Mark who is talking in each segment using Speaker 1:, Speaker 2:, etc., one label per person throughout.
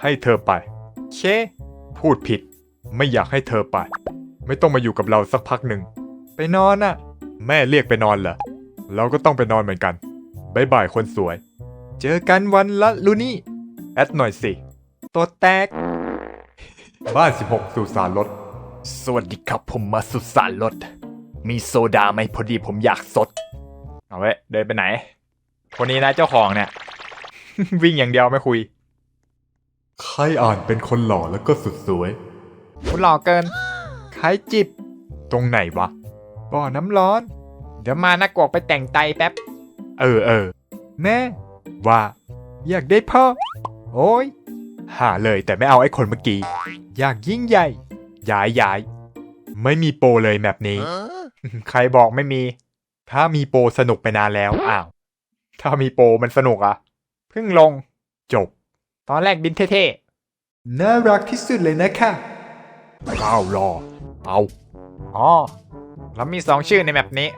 Speaker 1: ให้เธอไป เค พูดผิด ไม่อยากให้เธอไป ไม่ต้องมาอยู่กับเราสักพักหนึ่ง ไปนอนน่ะ แม่เรียกไปนอนเหรอ เราก็ต้องไปนอนเหมือนกันบายบายคนสวย เจอกันวันละลูนี่ แอดหน่อยสิ ตัวแตก บ้าน 16 สุสานรถ
Speaker 2: สวัสดีครับผมมาสุสานรถ มีโซดาไหมพอดีผมอยากสด
Speaker 1: เอาไว้เดินไปไหน คนนี้นะเจ้าของเนี่ย วิ่งอย่างเดียวไม่คุย ใครอ่านเป็นคนหล่อแล้วก็สุดสวย คุณหล่อเกินใครจิบ ตรงไหนวะ บ่อน้ำร้อน เดี๋ยวมานะกวกไปแต่งไตแป๊บ เออเออ แม่ ว่า อยากได้พ่อ โอ้ย หาเลยแต่ไม่เอาไอ้คนเมื่อกี้ อยากยิ่งใหญ่ ย้ายย้าย ไม่มีโปรเลยแบบนี้ ใครบอกไม่มี ถ้ามีโปรสนุกไปนานแล้ว อ้าว ถ้ามีโปรมันสนุกอะเพิ่งลง จบ ตอนแรกบินเท่ๆ น่ารักที่สุดเลยนะคะก้าวรอ เอาอ๋อแล้วมีสองชื่อในแมปนี้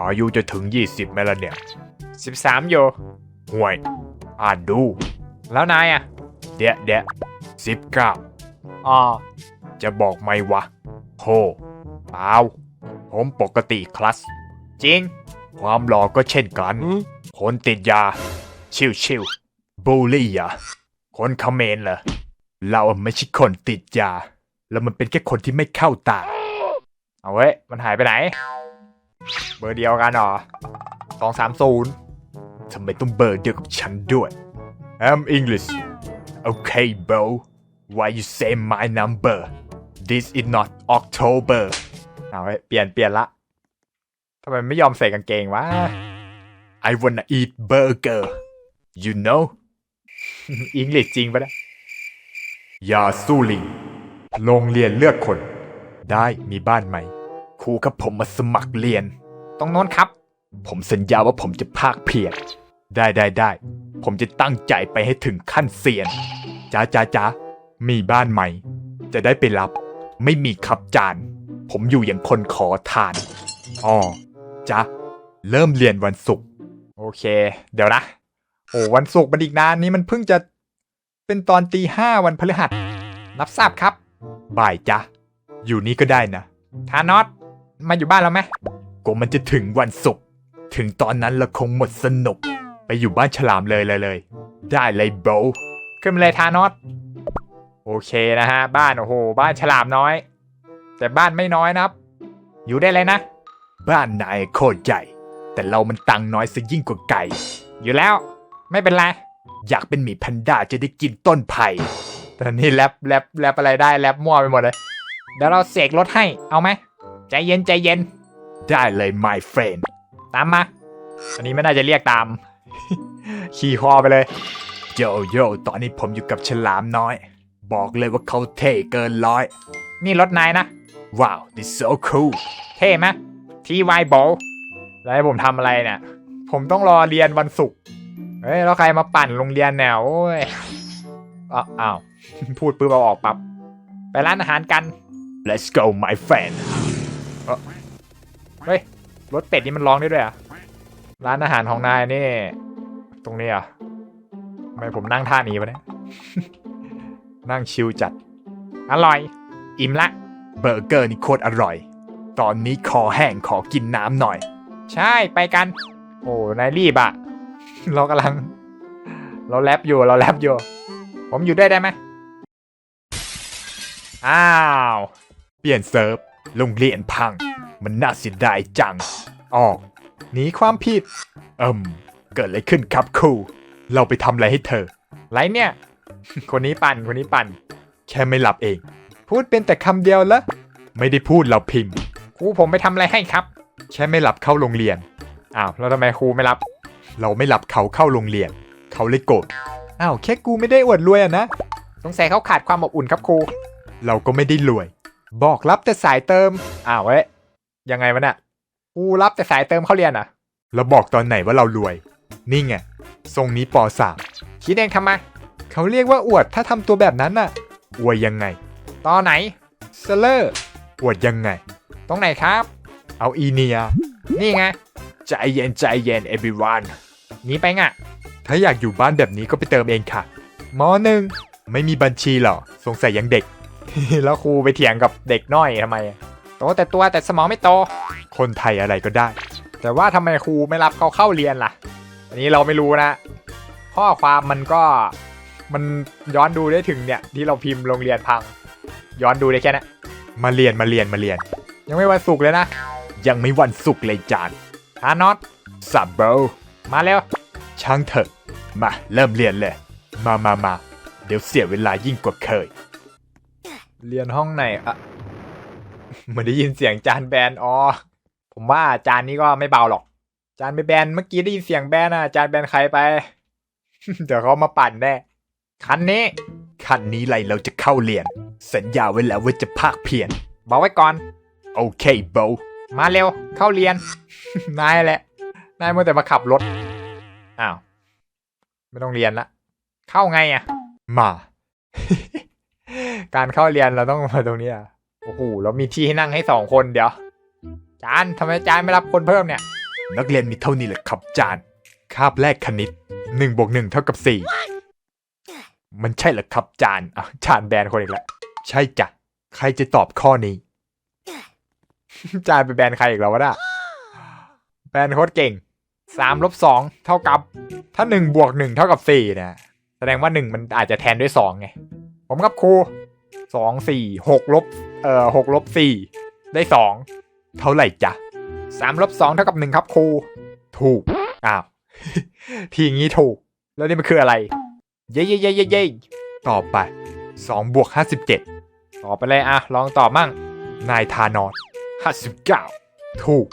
Speaker 1: อายุจะถึง 20ไหมล่ะเนี่ย 13 อยู่ห่วย อ่านดู แล้วนายอะเดะเดะสิบเก้าอ๋อ จะบอกไหมวะโหเปล่าผมปกติคลัส จริง ความหล่อก็เช่นกัน คนติดยา ชิวชิวๆบูลลี่อะ คนเขมรเหรอ เราไม่ใช่คนติดยา แล้วมันเป็นแค่คนที่ไม่เข้าตา เอาเว้ย มันหายไปไหน เบอร์เดียวกันเหรอสองสามศูนย์ทำไมต้องเบอร์เดียวกับฉันด้วย I'm English Okay bro why you say my number this is not October เอาเว้ย เปลี่ยนเปลี่ยนละทำไมไม่ยอมใส่กางเกงวะ I wanna eat burger you know อังกฤษจริงปะเนี่ยยาสู้ลิง โรงเรียนเลือกคน ได้มีบ้านใหม่ ครูครับผมมาสมัครเรียน ตรงโน้นครับ ผมสัญญาว่าผมจะภาคเพียร ได้ได้ได้ ผมจะตั้งใจไปให้ถึงขั้นเซียน จ้าจ้าจ้ามีบ้านใหม่ จะได้ไปรับ ไม่มีครับจาน ผมอยู่อย่างคนขอทาน อ๋อจ้าเริ่มเรียนวันศุกร์ โอเค เดี๋ยวนะ โอ้วันศุกร์มันอีกนานนี้มันเพิ่งจะเป็นตอนตีห้าวันพฤหัส รับทราบครับ บ่ายจ้ะ อยู่นี่ก็ได้นะทานอสมาอยู่บ้านแล้วไหมก็มันจะถึงวันศุกร์ถึงตอนนั้นเราคงหมดสนุก ไปอยู่บ้านฉลามเลยเลยเลย ได้เลยโบขึ้นมาเลยทานอสโอเคนะฮะ บ้านโอ้โห บ้านฉลามน้อย แต่บ้านไม่น้อยนะครับ อยู่ได้เลยนะ บ้านนายโคตรใหญ่ แต่เรามันตังค์น้อยซะยิ่งกว่าไก่ อยู่แล้ว ไม่เป็นไร อยากเป็นหมีแพนด้าจะได้กินต้นไผ่แต่นี่แรปแรปแรปอะไรได้แรปมั่วไปหมดเลย เดี๋ยวเราเสกรถให้ เอาไหม ใจเย็นใจเย็น ได้เลย my friend ตามมา อันนี้ไม่น่าจะเรียกตาม ขี่คอไปเลย โยโย่ตอนนี้ผมอยู่กับฉลามน้อย บอกเลยว่าเขาเท่เกินร้อย นี่รถนายนะ ว้าว this so cool เท่ไหมทีวายโบแล้วให้ผมทำอะไรเนี่ย ผมต้องรอเรียนวันศุกร์ เฮ้ยแล้วใครมาปั่นโรงเรียนแนวโอ้ยอ้าวอ้าวพูดปื้บเอาออกปับ๊บไปร้านอาหารกัน let's go my friend เอ้อเฮ้ยรถเป็ดนี่มันร้องได้ด้วยเหรอะร้านอาหารของนายนี่ ตรงนี้อะทำไมผมนั่งท่านี้วะเนี่ยนั่งชิลจัด อร่อย อิ่มละ เบอร์เกอร์นี่โคตรอร่อย ตอนนี้คอแห้งขอกินน้ำหน่อย ใช่ไปกัน โอ้นายรีบอะ เรากำลัง เราแรปอยู่เราแรปอยู่ ผมอยู่ได้ได้ไหมอ้าว เปลี่ยนเซิร์ฟโรงเรียนพัง มันน่าเสียดายจัง ออกหนีความผิด เอิมเกิดอะไรขึ้นครับครูเราไปทำอะไรให้เธอ ไรเนี่ย คนนี้ปั่นคนนี้ปั่น แค่ไม่หลับเอง พูดเป็นแต่คำเดียวละไม่ได้พูดเราพิมพ์ครูผมไปทำอะไรให้ครับ แค่ไม่หลับเข้าโรงเรียนอ้าวแล้วทำไมครูไม่รับ เราไม่หลับเขาเข้าโรงเรียน เขาเลยโกรธอ้าวแค่กูไม่ได้อวดรวยอะนะ สงสัยเขาขาดความอบอุ่นครับครู เราก็ไม่ได้รวย บอกรับแต่สายเติม อ้าวเว้ย ยังไงวะเนี่ยครูรับแต่สายเติมเขาเรียนอะแล้วบอกตอนไหนว่าเรารวย นี่ไง ทรงนี้ปสามคิดเองทำไมเขาเรียกว่าอวดถ้าทำตัวแบบนั้นน่ะ อวยยังไง ตอนไหนเซเลอร์ อวดยังไง ตรงไหนครับ เอาอีเนีย นี่ไง ใจเย็นใจเย็น everyone ห นี้ไปงะถ้าอยากอยู่บ้านแบบนี้ก็ไปเติมเองค่ะมหนึ่งไม่มีบัญชีหรอสงสัยยังเด็ก แล้วครูไปเถียงกับเด็กน้อยทำไม โตแต่ตัวแต่สมองไม่โต คนไทยอะไรก็ได้ แต่ว่าทำไมครูไม่รับเขาเข้าเรียนล่ะ อันนี้เราไม่รู้นะ ข้อความมันก็มันย้อนดูได้ถึงเนี่ย ที่เราพิมพ์โรงเรียนพัง ย้อนดูได้แค่นั้นมาเรียนมาเรียนมาเรียน ยังไม่วันศุกร์เลยนะ
Speaker 2: ยังไม่วันศุกร์เลยจาน
Speaker 1: ฮานอต
Speaker 2: สับเบล
Speaker 1: มาเร็ว
Speaker 2: ช่างเถอะ มาเริ่มเรียนเลย มามามา เดี๋ยวเสียเวลายิ่งกว่าเคย
Speaker 1: เรียนห้องไหนอะเหมือนได้ยินเสียงจานแบนอ๋อ ผมว่าจานนี้ก็ไม่เบาหรอก จานไปแบนเมื่อกี้ได้ยินเสียงแบนอะ จานแบนใครไป เดี๋ยวเขามาปั่นแน่ คันนี้
Speaker 2: คันนี้ไรเราจะเข้าเรียน สัญญาไว้แล้วว่าจะภาคเพียร
Speaker 1: บอกไว้ก่อน
Speaker 2: โอเคโบ
Speaker 1: มาเร็ว เข้าเรียน นายแหละ นายมัวแต่มาขับรถ อ้าว ไม่ต้องเรียนละ เข้าไงอะ
Speaker 2: มา
Speaker 1: การเข้าเรียนเราต้องมาตรงนี้อะโอ้โหแล้วมีที่ให้นั่งให้สองคนเดี๋ยว จานทำไมจานไม่รับคนเพิ่มเนี่ย
Speaker 2: นักเรียนมีเท่านี้แหละครับจาน
Speaker 1: คาบแรกคณิตหนึ่งบวกหนึ่งเท่ากับสี่
Speaker 2: มันใช่เหรอครับจาน
Speaker 1: อ้าวจานแบนคนอีกแล้ว
Speaker 2: ใช่จ้ะ ใครจะตอบข้อนี้
Speaker 1: จานไปแบนใครอีกแล้ววะน่ะ แบนโคตรเก่งสามลบสองเท่ากับ ถ้าหนึ่งบวกหนึ่งเท่ากับสี่นะแสดงว่าหนึ่งมันอาจจะแทนด้วยสองไง ผมกับครูสองสี่หกลบเอ่อหกลบสี่ได้สอง
Speaker 2: เท่าไหร่จ๊ะ
Speaker 1: สามลบสองเท่ากับหนึ่งครับครู
Speaker 2: ถูก
Speaker 1: อ้าวทีงี้ถูก แล้วนี่มันคืออะไร เย้เย้เย้เย้เย้
Speaker 2: ต่อไปสองบวกห้าสิบเจ็ด
Speaker 1: ตอบไปเลยอะลองตอบมั่ง
Speaker 2: นายทานอสห้าสิบเก้าถูก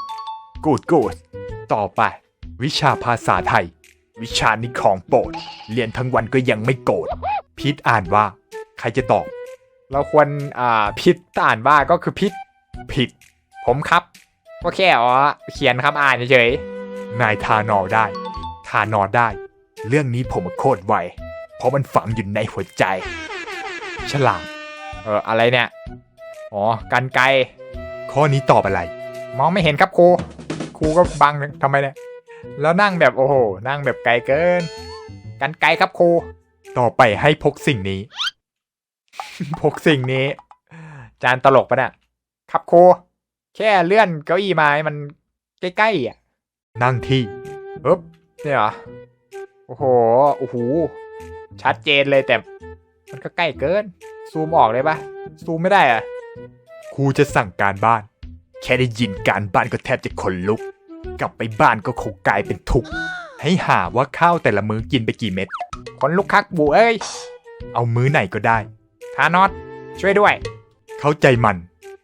Speaker 2: กูดกูดต่อไป วิชาภาษาไทย วิชานี้ของโปรดเรียนทั้งวันก็ยังไม่โกรธพีทอ่านว่า ใครจะตอบ
Speaker 1: เราควรอ่าพิษอ่านว่าก็คือพิษ
Speaker 2: ผิด
Speaker 1: ผมครับก็แค่อ๋อเขียนคำอ่านเฉย
Speaker 2: นายทานอได้ ทานอได้ เรื่องนี้ผมโคตรไวเพราะมันฝังอยู่ในหัวใจ ฉลาม
Speaker 1: ๆเอออะไรเนี่ย อ๋อกันไกร
Speaker 2: ข้อนี้ตอบอะไร
Speaker 1: มองไม่เห็นครับครู รูก็บังทำไมเนี่ยแล้วนั่งแบบโอ้โห นั่งแบบไกลเกิน กันไกรครับครู
Speaker 2: ต่อไปให้พกสิ่งนี้
Speaker 1: พกสิ่งนี้ จานตลกปะเนี่ยครับครู แค่เลื่อนเก้าอี้มาให้มันใกล้ๆอะ
Speaker 2: นั่งที่
Speaker 1: ปึ๊บเนี่ยเหรอ โอ้โห โอ้โห ชัดเจนเลยแต่ มันก็ใกล้เกิน ซูมออกเลยปะซูมไม่ได้อะ
Speaker 2: ครูจะสั่งการบ้าน แค่ได้ยินการบ้านก็แทบจะขนลุก กลับไปบ้านก็คงกลายเป็นทุกข์ ให้หาว่าข้าวแต่ละมื้อกินไปกี่เม็ด
Speaker 1: คนลุกคักบูเอ้ย
Speaker 2: เอามื้อไหนก็ได้
Speaker 1: ทานอสช่วยด้วย
Speaker 2: เข้าใจมัน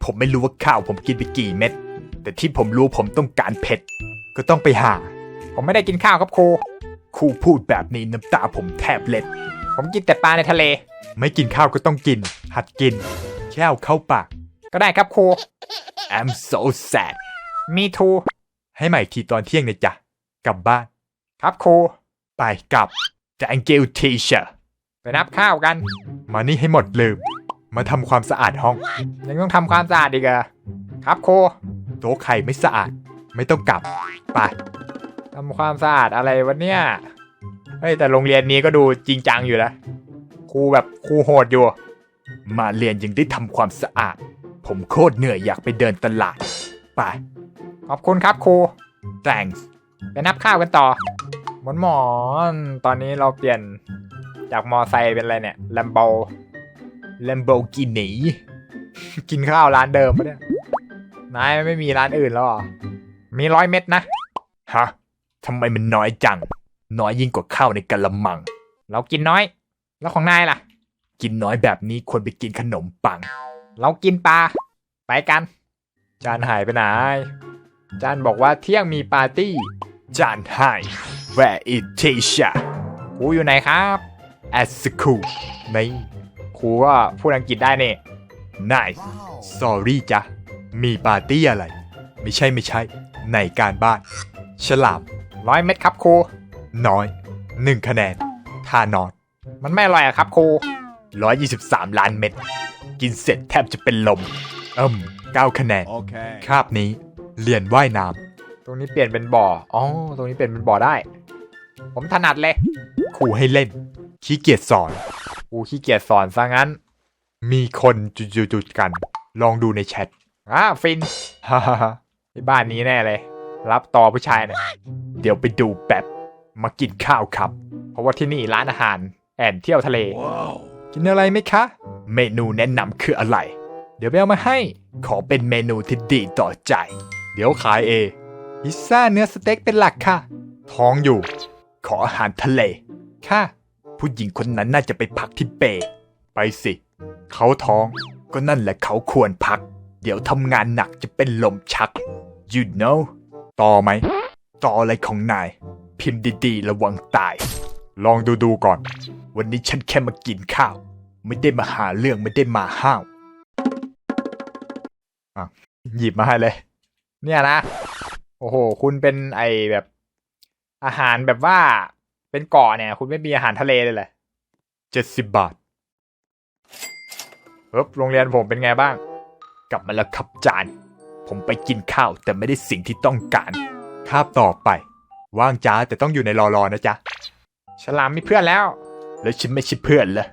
Speaker 2: ผมไม่รู้ว่าข้าวผมกินไปกี่เม็ด แต่ที่ผมรู้ผมต้องการเผ็ด ก็ต้องไปหา
Speaker 1: ผมไม่ได้กินข้าวครับครู
Speaker 2: ครูพูดแบบนี้น้ำตาผมแทบเล็ด
Speaker 1: ผมกินแต่ปลาในทะเล
Speaker 2: ไม่กินข้าวก็ต้องกิน หัดกิน แค่เอาเข้าปาก
Speaker 1: ก็ได้ครับครู
Speaker 2: I'm so sad
Speaker 1: มีทู
Speaker 2: ให้ใหม่ทีตอนเที่ยงนะจ๊ะกลับบ้าน
Speaker 1: ครับครู
Speaker 2: ไปกลับ Thank you teacher
Speaker 1: ไปนับข้าวกัน
Speaker 2: มานี่ให้หมดลืม มาทำความสะอาดห้อง
Speaker 1: ยังต้องทำความสะอาดอีกเหรอะครับครู
Speaker 2: โต๊ะใครไม่สะอาด ไม่ต้องกลับ ไป
Speaker 1: ทำความสะอาดอะไรวะเนี่ย เฮ้ยแต่โรงเรียนนี้ก็ดูจริงจังอยู่นะ ครูแบบครูโหดอยู่
Speaker 2: มาเรียนยังได้ทำความสะอาด ผมโคตรเหนื่อยอยากไปเดินตลาด ไป
Speaker 1: ขอบคุณครับครู
Speaker 2: thanks
Speaker 1: ไปนับข้าวกันต่อหมอนหมอนตอนนี้เราเปลี่ยนจากมอไซค์เป็นอะไรเนี่ยแลมโบ
Speaker 2: Lamborghini
Speaker 1: กินข้าวร้านเดิมปะเนี่ยนายไม่มีร้านอื่นแล้วเหรอ มีร้อยเม็ดนะ
Speaker 2: ฮะทำไมมันน้อยจัง น้อยยิ่งกว่าข้าวในกะละมัง
Speaker 1: เรากินน้อย แล้วของนายล่ะ
Speaker 2: กินน้อยแบบนี้ควรไปกินขนมปัง
Speaker 1: เรากินปลา ไปกัน จานหายไปไหน จานบอกว่าเที่ยงมีปาร์ตี้
Speaker 2: จานให้ Where is teacher
Speaker 1: ครูอยู่ไหนครับ
Speaker 2: at school
Speaker 1: ไม่ครูก็พูดอังกฤษได้นี่
Speaker 2: nice sorry จ้ะ มีปาร์ตี้อะไร ไม่ใช่ไม่ใช่ ในการบ้าน ฉลาม
Speaker 1: ร้อยเม็ดครับครู
Speaker 2: น้อยหนึ่งคะแนน ทานอด
Speaker 1: มันไม่อร่อยอะครับครู
Speaker 2: 123 ล้านเม็ด กินเสร็จแทบจะเป็นลมเอิ่ม9คะแนน
Speaker 3: Okay.
Speaker 2: คาบนี้เรียนว่ายน้
Speaker 1: ตรงนี้เปลี่ยนเป็นบ่อ อ๋อ ตรงนี้เปลี่ยนเป็นบ่อได้ ผมถนัดเลยำ
Speaker 2: ครูให้เล่น
Speaker 1: ขี้เกียจสอน
Speaker 2: กูขี้เกียจสอนซะงั้น
Speaker 1: มีคนจุดๆๆกัน ลองดูในแชท
Speaker 2: อ่าฟิน ฮ่าฮ่าฮ่าที่บ้านนี้แน่เลย รับต่อผู้ชายเนี่ย
Speaker 1: เดี๋ยวไปดูแป๊บมากินข้าวครับ
Speaker 2: เพราะว่าที่นี่ร้านอาหาร แอนเที่ยวทะเลกินอะไรไหมคะ
Speaker 1: เมนูแนะนำคืออะไร
Speaker 2: เดี๋ยวไปเอามาให้
Speaker 1: ขอเป็นเมนูที่ดีต่อใจ เดี๋ยวขายเอ
Speaker 2: พิซซ่าเนื้อสเต็กเป็นหลักค่ะ
Speaker 1: ท้องอยู่ ขออาหารทะเล
Speaker 2: ค่ะ
Speaker 1: ผู้หญิงคนนั้นน่าจะไปพักที่เป ไปสิ เขาท้อง ก็นั่นแหละเขาควรพัก เดี๋ยวทำงานหนักจะเป็นลมชัก you know ต่อไหม ต่ออะไรของนาย พิมพ์ดีๆ ระวังตาย ลองดูดูๆก่อน วันนี้ฉันแค่มากินข้าว ไม่ได้มาหาเรื่องไม่ได้มาห้าว
Speaker 2: หยิบมาให้เลย เนี่ยนะ โอ้โห คุณเป็นไอแบบ อาหารแบบว่าเป็นเกาะเนี่ย คุณไม่มีอาหารทะเลเลยเหรอ
Speaker 1: เจ็ดสิบบาท
Speaker 2: เอ๊บโรงเรียนผมเป็นไงบ้าง
Speaker 1: กลับมาแล้วครับจาน ผมไปกินข้าวแต่ไม่ได้สิ่งที่ต้องการคาบต่อไป ว่างจ้าแต่ต้องอยู่ในรอรอนะจ๊ะ
Speaker 2: ฉลามมีเพื่อนแล้ว
Speaker 1: แล้วฉันไม่ใช่เพื่อนเลย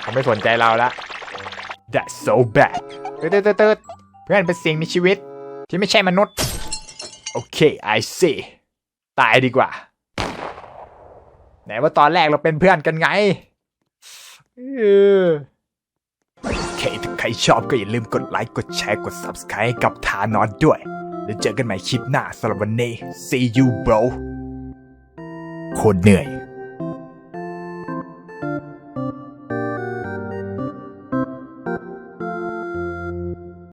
Speaker 2: เขาไม่สนใจเราละ
Speaker 1: That's so bad
Speaker 2: ตืดตืดตืดตืดเพื่อนเป็นสิ่งมีชีวิต ที่ไม่ใช่มนุษย์
Speaker 1: โอเค I see
Speaker 2: ตายดีกว่า ไหนว่าตอนแรกเราเป็นเพื่อนกันไงเออ
Speaker 1: โอเคถ้าใครชอบก็อย่าลืมกดไลค์กดแชร์กด Subscribe ให้กับทานอสด้วย แล้วเจอกันใหม่คลิปหน้าสำหรับวันนี้ see you bro โคตรเหนื่อย